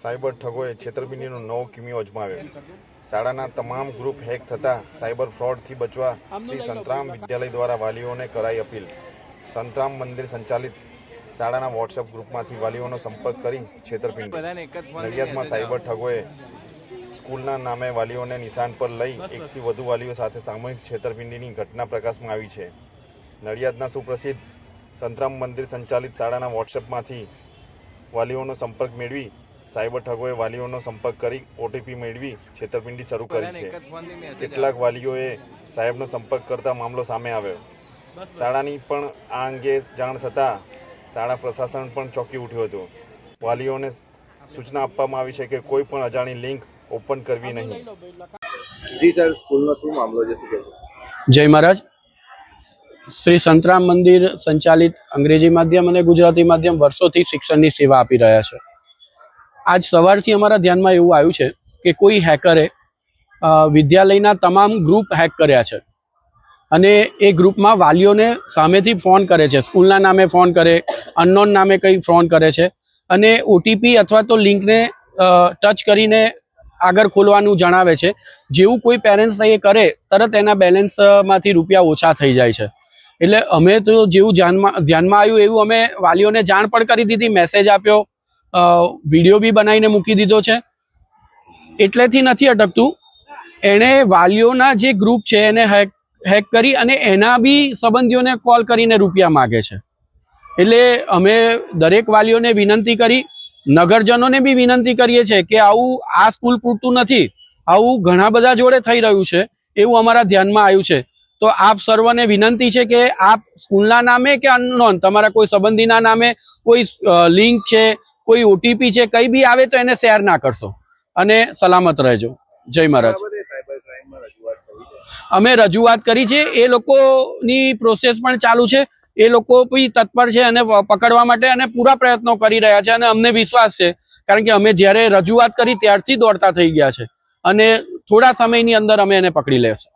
Cyber ઠગોએ છેતરપિંડીનો નવો કિમિયો અજમાવ્યો. શાળાના તમામ ગ્રુપ હેક થતા સાયબર ફ્રોડથી બચવા શ્રી સંતરામ વિદ્યાલય દ્વારા વાલીઓને કરાઈ અપીલ. સંતરામ મંદિર સંચાલિત શાળાના વોટ્સએપ ગ્રુપમાંથી વાલીઓનો સંપર્ક કરી છેતરપિંડી. નડિયાદમાં સાયબર ઠગોએ સ્કૂલના નામે વાલીઓને નિશાન પર લઈ એકથી વધુ વાલીઓ સાથે સામૂહિક છેતરપિંડીની ઘટના પ્રકાશમાં આવી છે. નડિયાદના સુપ્રસિદ્ધ સંતરામ મંદિર સંચાલિત શાળાના વોટ્સએપમાંથી વાલીઓનો સંપર્ક મેળવી સાયબર ઠગોએ વાલીઓનો સંપર્ક કરી ઓટીપી મેળવી છેતરપિંડી શરૂ કરી છે. કેટલાક વાલીઓએ સાહેબનો સંપર્ક કરતા મામલો સામે આવ્યો. શાળાની પણ આ અંગે જાણ થતાં શાળા પ્રશાસન પણ ચોંકી ઉઠ્યું હતું. વાલીઓને સૂચના આપવામાં આવી છે કે કોઈ પણ અજાણી લિંક ઓપન કરવી નહીં. જી સર સ્કૂલનો શું મામલો છે શું જય મહારાજ. શ્રી સંતરામ મંદિર સંચાલિત અંગ્રેજી માધ્યમ અને ગુજરાતી માધ્યમ વર્ષોથી શિક્ષણની સેવા આપી રહ્યા છે. આજ સવારથી અમારા ધ્યાનમાં એવું આવ્યું છે કે કોઈ હેકરે વિદ્યાલયના તમામ ગ્રુપ હેક કર્યા છે. અને એ ગ્રુપમાં વાલીઓને સામેથી ફોન કરે છે. સ્કૂલના નામે ફોન કરે અનનોન નામે કંઈ ફોન કરે છે. અને ઓટીપી અથવા તો લિંકને ટચ કરીને આગળ ખોલવાનું જણાવે છે. જેવું કોઈ પેરેન્ટ્સ એ કરે, તરત એના બેલેન્સમાંથી રૂપિયા ઓછા થઈ જાય છે. એટલે અમે તો જેવું ધ્યાનમાં ધ્યાનમાં આવ્યું એવું અમે વાલીઓને જાણ પણ કરી દીધી મેસેજ આપ્યો. વીડિયો બી બનાવીને મૂકી દીધો છે. એટલેથી નથી અટકતું. એણે વાલીઓના જે ગ્રુપ છે એને હેક હેક કરી અને એના બી સંબંધીઓને કોલ કરીને રૂપિયા માગે છે. એટલે અમે દરેક વાલીઓને વિનંતી કરી, નગરજનોને બી વિનંતી કરીએ છીએ કે આવું આ સ્કૂલ પૂરતું નથી. આવું ઘણા બધા જોડે થઈ રહ્યું છે. એવું અમારા ધ્યાનમાં આવ્યું છે. તો આપ સર્વને વિનંતી છે કે આપ સ્કૂલના નામે કે અનનોન તમારા કોઈ સંબંધીના નામે કોઈ લિંક છે? કોઈ ઓટીપી છે કંઈ બી આવે તો એને શેર ના કરશો. અને સલામત રહેજો. જય મહારાજ. અમે રજૂઆત કરી છે એ લોકોની પ્રોસેસ પણ ચાલુ છે. એ લોકો બી તત્પર છે અને પકડવા માટે અને પૂરા પ્રયત્નો કરી રહ્યા છે અને અમને વિશ્વાસ છે. કારણ કે અમે જ્યારે રજૂઆત કરી ત્યારથી દોડતા થઈ ગયા છે. અને થોડા સમયની અંદર અમે એને પકડી લેશું.